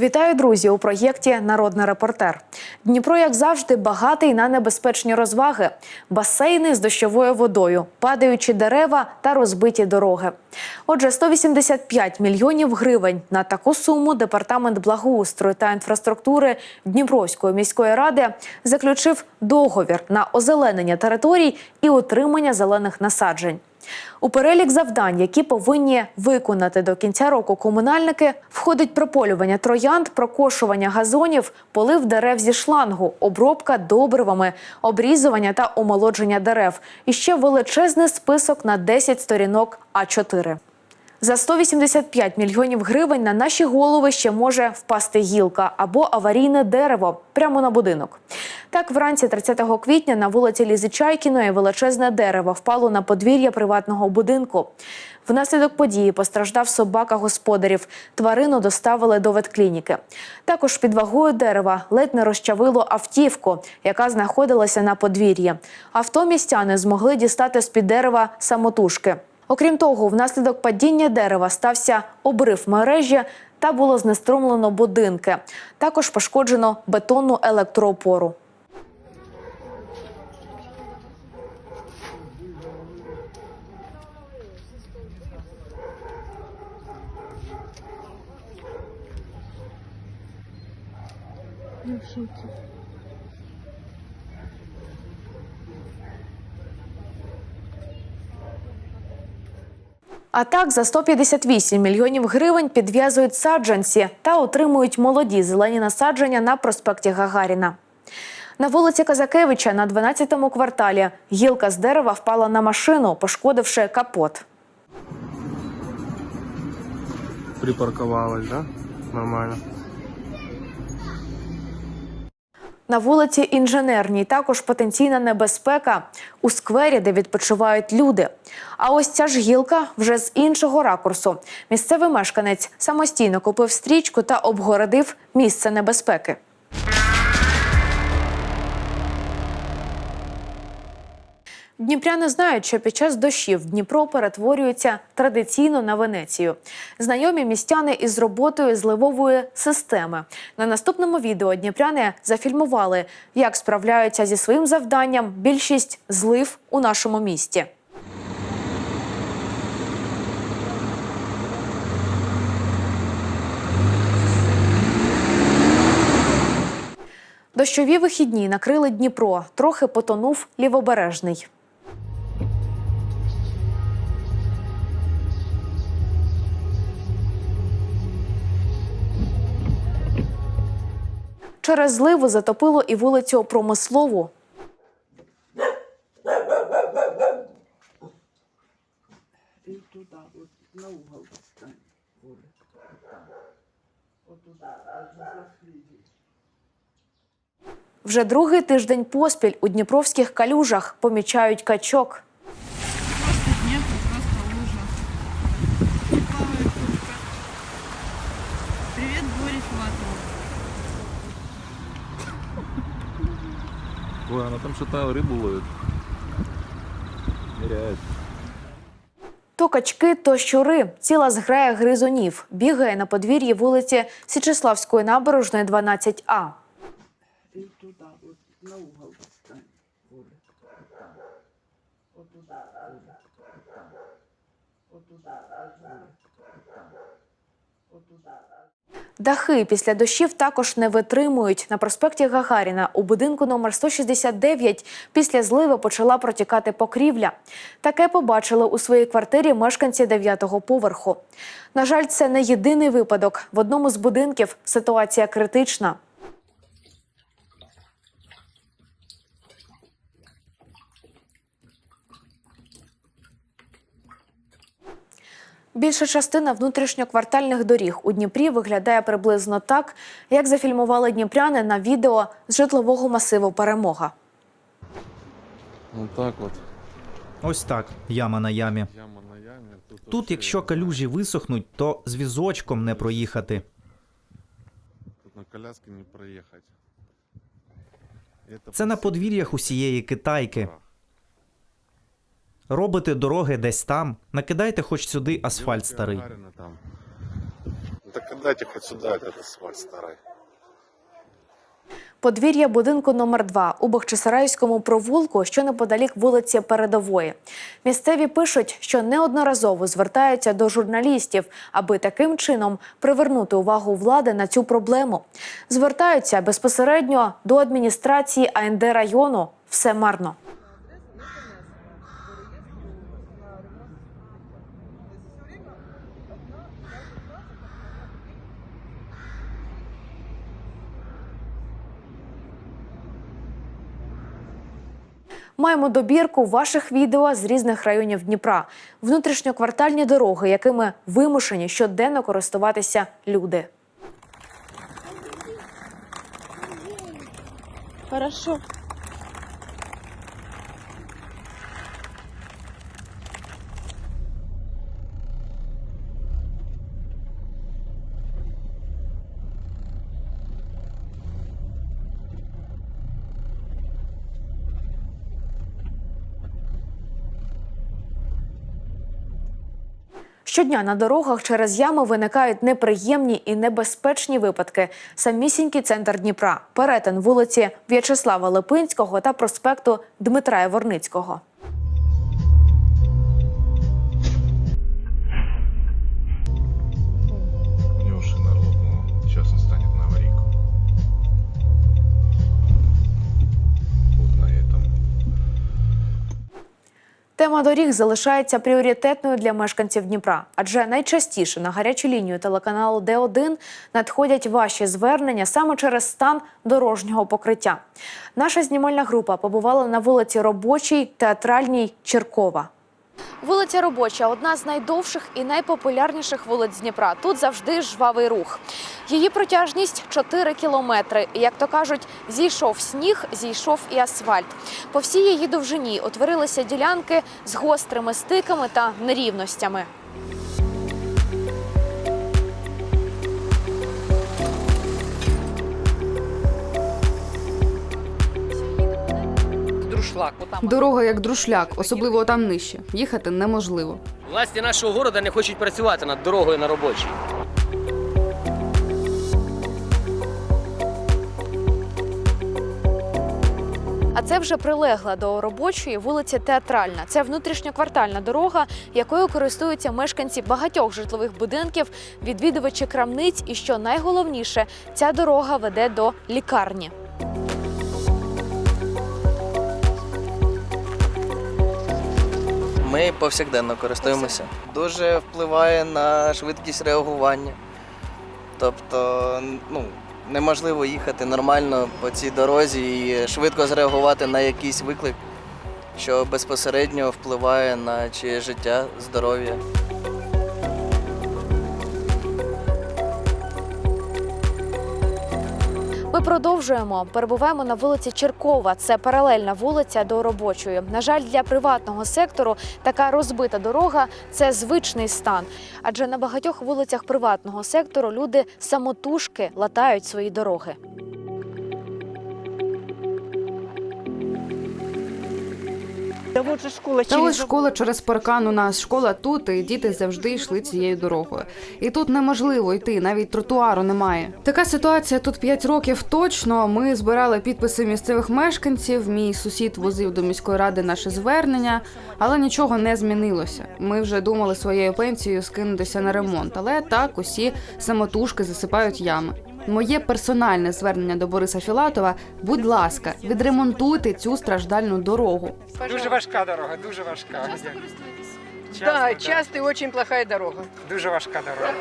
Вітаю, друзі, у проєкті Народний репортер. Дніпро, як завжди, багатий на небезпечні розваги: басейни з дощовою водою, падаючі дерева та розбиті дороги. Отже, 185 мільйонів гривень на таку суму департамент благоустрою та інфраструктури Дніпровської міської ради заключив договір на озеленення територій і утримання зелених насаджень. У перелік завдань, які повинні виконати до кінця року комунальники, входить прополювання троянд, прокошування газонів, полив дерев зі шлангу, обробка добривами, обрізування та омолодження дерев. І ще величезний список на 10 сторінок А4. За 185 мільйонів гривень на наші голови ще може впасти гілка або аварійне дерево прямо на будинок. Так, вранці 30 квітня на вулиці Лізи Чайкіної величезне дерево впало на подвір'я приватного будинку. Внаслідок події постраждав собака господарів. Тварину доставили до ветклініки. Також під вагою дерева ледь не розчавило автівку, яка знаходилася на подвір'ї. Авто містяни змогли дістати з під дерева самотужки. Окрім того, внаслідок падіння дерева стався обрив мережі та було знеструмлено будинки. Також пошкоджено бетонну електроопору. А так за 158 мільйонів гривень підв'язують саджанці та отримують молоді зелені насадження на проспекті Гагаріна. На вулиці Казакевича на 12-му кварталі гілка з дерева впала на машину, пошкодивши капот. Припарковалась, да? Нормально. На вулиці Інженерній також потенційна небезпека у сквері, де відпочивають люди. А ось ця ж гілка вже з іншого ракурсу. Місцевий мешканець самостійно купив стрічку та обгородив місце небезпеки. Дніпряни знають, що під час дощів Дніпро перетворюється традиційно на Венецію. Знайомі містяни із роботою зливової системи. На наступному відео дніпряни зафільмували, як справляються зі своїм завданням більшість злив у нашому місті. Дощові вихідні накрили Дніпро, трохи потонув лівобережний. Через зливу затопило і вулицю Промислову. И туда, вот на угол. Вже другий тиждень поспіль у дніпровських калюжах помічають качок. Она там что-то рыбу ловит. Ныряет. То качки, то щури. Ціла зграя гризунів бігає на подвір'ї вулиці Січеславської набережної 12А. И туда, вот на угол Дахи після дощів також не витримують. На проспекті Гагаріна у будинку номер 169 після зливи почала протікати покрівля. Таке побачили у своїй квартирі мешканці 9-го поверху. На жаль, це не єдиний випадок. В одному з будинків ситуація критична. Більша частина внутрішньоквартальних доріг у Дніпрі виглядає приблизно так, як зафільмували дніпряни на відео з житлового масиву Перемога. Вот так вот. Ось так, яма на ямі. Тут, якщо калюжі висохнуть, то з візочком не проїхати. Тут на коляске не проехать. Это Це на подвір'ях усієї китайки. Робите дороги десь там, накидайте хоч сюди асфальт старий. Там. Ну, дайте этот асфальт старый. Подвір'я будинку номер 2 у Бахчисарайському провулку, що неподалік вулиці Передової. Місцеві пишуть, що неодноразово звертаються до журналістів, аби таким чином привернути увагу влади на цю проблему. Звертаються безпосередньо до адміністрації АНД району. Все марно. Маємо добірку ваших відео з різних районів Дніпра, внутрішньоквартальні дороги, якими вимушені щоденно користуватися люди. Хорошо. Щодня на дорогах через ями виникають неприємні і небезпечні випадки. Самісінький центр Дніпра, перетин вулиці В'ячеслава Липинського та проспекту Дмитра Яворницького. Тема доріг залишається пріоритетною для мешканців Дніпра, адже найчастіше на гарячу лінію телеканалу Д1 надходять ваші звернення саме через стан дорожнього покриття. Наша знімальна група побувала на вулиці Робочій, театральній Черкова. Вулиця Робоча одна з найдовших і найпопулярніших вулиць Дніпра. Тут завжди жвавий рух. Її протяжність 4 кілометри. Як то кажуть, зійшов сніг, зійшов і асфальт. По всій її довжині утворилися ділянки з гострими стиками та нерівностями. Дорога як друшляк, особливо там нижче. Їхати неможливо. Власті нашого города не хочуть працювати над дорогою на робочій. А це вже прилегла до робочої вулиця Театральна. Це внутрішньоквартальна дорога, якою користуються мешканці багатьох житлових будинків, відвідувачі крамниць. І що найголовніше, ця дорога веде до лікарні. Ми повсякденно користуємося. Дуже впливає на швидкість реагування. Тобто, ну, неможливо їхати нормально по цій дорозі і швидко зреагувати на якийсь виклик, що безпосередньо впливає на чиє життя, здоров'я. Продовжуємо. Перебуваємо на вулиці Черкова. Це паралельна вулиця до робочої. На жаль, для приватного сектору така розбита дорога це звичний стан. Адже на багатьох вулицях приватного сектору люди самотужки латають свої дороги. Та от же школа Та ось школа через паркан у нас, школа тут, і діти завжди йшли цією дорогою. І тут неможливо йти, навіть тротуару немає. Така ситуація тут 5 років точно. Ми збирали підписи місцевих мешканців. Мій сусід возив до міської ради наше звернення, але нічого не змінилося. Ми вже думали своєю пенсією скинутися на ремонт, але так усі самотужки засипають ями. Моє персональне звернення до Бориса Філатова. Будь ласка, відремонтуйте цю страждальну дорогу. Дуже важка дорога, дуже важка. Часто, Да, часто и очень плохая дорога. Дуже важка дорога.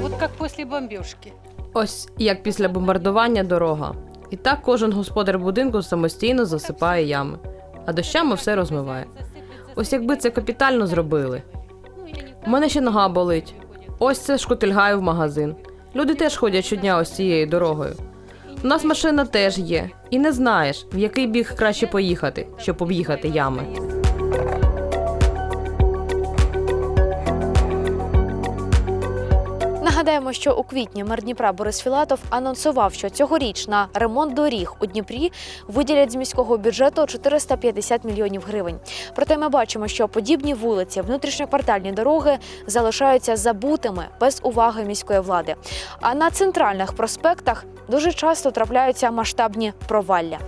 Вот как после бомбежки. Ось як після бомбардування дорога. І так кожен господар будинку самостійно засипає ями, а дощами все розмиває. Ось якби це капітально зробили. У мене ще нога болить. Ось це шкутильгаю в магазин. Люди теж ходять щодня ось цією дорогою. У нас машина теж є, і не знаєш, в який біг краще поїхати, щоб об'їхати ями. Нагадаємо, що у квітні мер Дніпра Борис Філатов анонсував, що цьогоріч на ремонт доріг у Дніпрі виділять з міського бюджету 450 мільйонів гривень. Проте ми бачимо, що подібні вулиці, внутрішньоквартальні дороги залишаються забутими без уваги міської влади. А на центральних проспектах дуже часто трапляються масштабні провалля.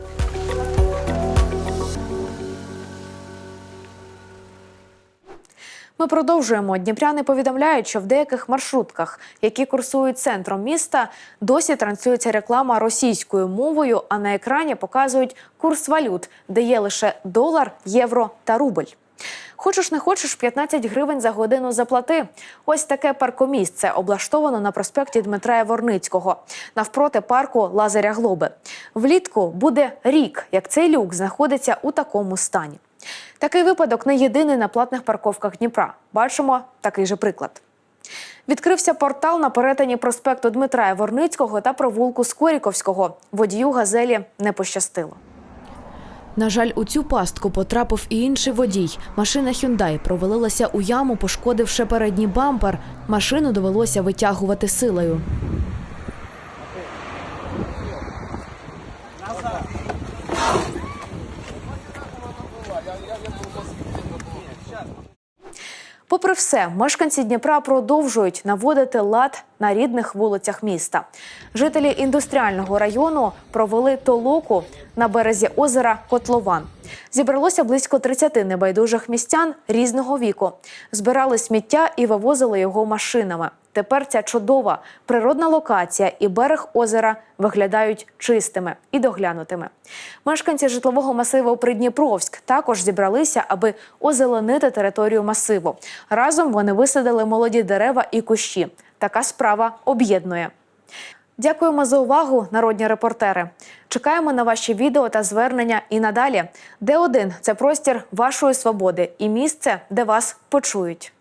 Ми продовжуємо. Дніпряни повідомляють, що в деяких маршрутках, які курсують центром міста, досі транслюється реклама російською мовою, а на екрані показують курс валют, де є лише долар, євро та рубль. Хочеш не хочеш, 15 гривень за годину заплати. Ось таке паркомісце облаштовано на проспекті Дмитра Яворницького навпроти парку Лазаря Глоби. Влітку буде рік, як цей люк знаходиться у такому стані. Такий випадок не єдиний на платних парковках Дніпра. Бачимо такий же приклад. Відкрився портал на перетині проспекту Дмитра Яворницького та провулку Скоріковського. Водію газелі не пощастило. На жаль, у цю пастку потрапив і інший водій. Машина Hyundai провалилася у яму, пошкодивши передній бампер. Машину довелося витягувати силою. Попри все, мешканці Дніпра продовжують наводити лад на рідних вулицях міста. Жителі індустріального району провели толоку на березі озера Котлован. Зібралося близько 30 небайдужих містян різного віку. Збирали сміття і вивозили його машинами. Тепер ця чудова природна локація і берег озера виглядають чистими і доглянутими. Мешканці житлового масиву Придніпровськ також зібралися, аби озеленити територію масиву. Разом вони висадили молоді дерева і кущі. Така справа об'єднує. Дякуємо за увагу, народні репортери. Чекаємо на ваші відео та звернення і надалі. Де один це простір вашої свободи і місце, де вас почують.